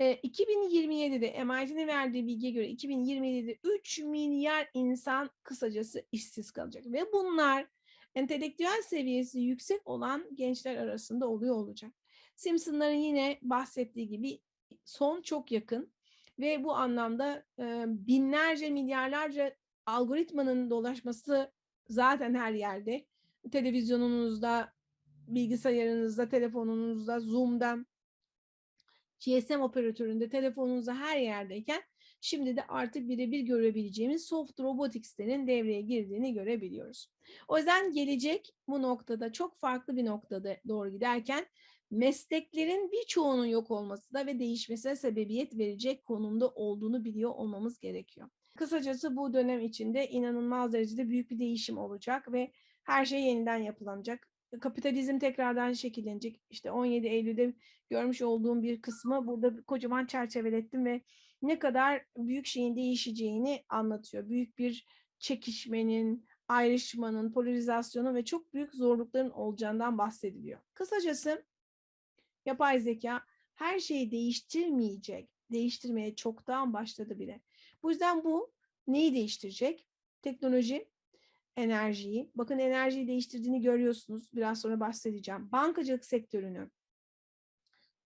E, 2027'de MIT'nin verdiği bilgiye göre 2027'de 3 milyar insan kısacası işsiz kalacak. Ve bunlar entelektüel seviyesi yüksek olan gençler arasında oluyor olacak. Simpsonların yine bahsettiği gibi son çok yakın ve bu anlamda binlerce milyarlarca algoritmanın dolaşması zaten her yerde. Televizyonunuzda, bilgisayarınızda, telefonunuzda, Zoom'da, GSM operatöründe, telefonunuzda her yerdeyken şimdi de artık birebir görebileceğimiz soft robotics'lerin devreye girdiğini görebiliyoruz. O yüzden gelecek bu noktada çok farklı bir noktada doğru giderken mesleklerin birçoğunun yok olması da ve değişmesine sebebiyet verecek konumda olduğunu biliyor olmamız gerekiyor. Kısacası bu dönem içinde inanılmaz derecede büyük bir değişim olacak ve her şey yeniden yapılanacak. Kapitalizm tekrardan şekillenecek. İşte 17 Eylül'de görmüş olduğum bir kısmı burada kocaman çerçevelettim ve ne kadar büyük şeyin değişeceğini anlatıyor. Büyük bir çekişmenin, ayrışmanın, polarizasyonun ve çok büyük zorlukların olacağından bahsediliyor. Kısacası yapay zeka her şeyi değiştirmeyecek, değiştirmeye çoktan başladı bile. Bu yüzden bu neyi değiştirecek? Teknoloji, enerjiyi. Bakın enerjiyi değiştirdiğini görüyorsunuz. Biraz sonra bahsedeceğim. Bankacılık sektörünü,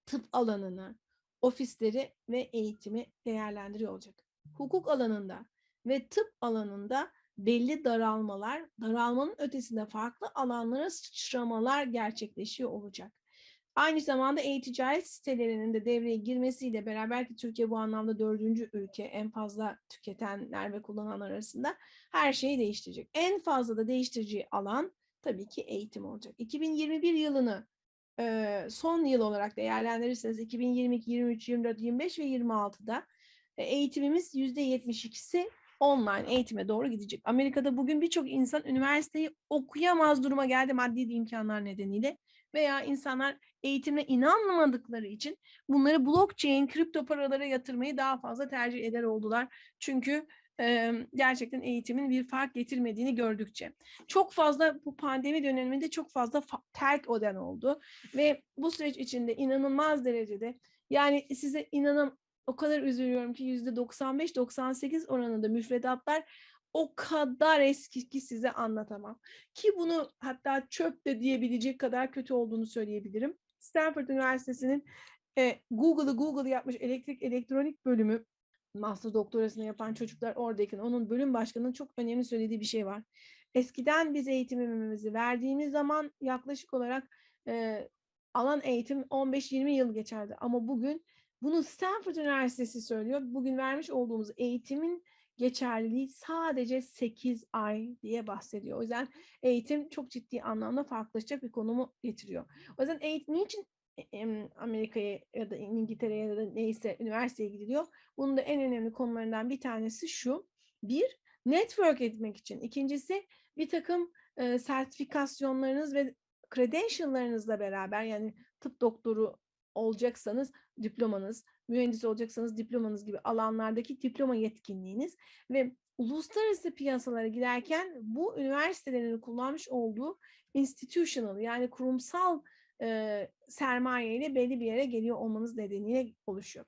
tıp alanını, ofisleri ve eğitimi değerlendiriyor olacak. Hukuk alanında ve tıp alanında belli daralmalar, daralmanın ötesinde farklı alanlara sıçramalar gerçekleşiyor olacak. Aynı zamanda e-ticaret sitelerinin de devreye girmesiyle beraber ki Türkiye bu anlamda dördüncü ülke en fazla tüketenler ve kullananlar arasında her şeyi değiştirecek. En fazla da değiştirici alan tabii ki eğitim olacak. 2021 yılını e, son yıl olarak değerlendirirseniz 2022, 23, 24, 25 ve 26'da e, eğitimimiz %72'si online eğitime doğru gidecek. Amerika'da bugün birçok insan üniversiteyi okuyamaz duruma geldi maddi imkanlar nedeniyle veya insanlar eğitime inanmadıkları için bunları blockchain, kripto paralara yatırmayı daha fazla tercih eder oldular. Çünkü gerçekten eğitimin bir fark getirmediğini gördükçe. Çok fazla bu pandemi döneminde çok fazla terk oden oldu ve bu süreç içinde inanılmaz derecede yani size inanın o kadar üzülüyorum ki yüzde 95-98 oranında müfredatlar o kadar eski ki size anlatamam. Ki bunu hatta çöp de diyebilecek kadar kötü olduğunu söyleyebilirim. Stanford Üniversitesi'nin e, Google'ı Google yapmış elektrik elektronik bölümü master doktorasını yapan çocuklar oradayken onun bölüm başkanının çok önemli söylediği bir şey var. Eskiden biz eğitimimizi verdiğimiz zaman yaklaşık olarak e, alan eğitim 15-20 yıl geçerdi. Ama bugün bunu Stanford Üniversitesi söylüyor. Bugün vermiş olduğumuz eğitimin geçerliliği sadece 8 ay diye bahsediyor. O yüzden eğitim çok ciddi anlamda farklılaşacak bir konumu getiriyor. O yüzden eğitim niçin Amerika'ya ya da İngiltere'ye ya da neyse üniversiteye gidiliyor? Bunun da en önemli konularından bir tanesi şu. Bir, network etmek için. İkincisi bir takım e, sertifikasyonlarınız ve credential'larınızla beraber yani tıp doktoru olacaksanız diplomanız, mühendis olacaksanız diplomanız gibi alanlardaki diploma yetkinliğiniz ve uluslararası piyasalara giderken bu üniversitelerin kullanmış olduğu institutional yani kurumsal e, sermaye belli bir yere geliyor olmanız nedeniyle oluşuyor.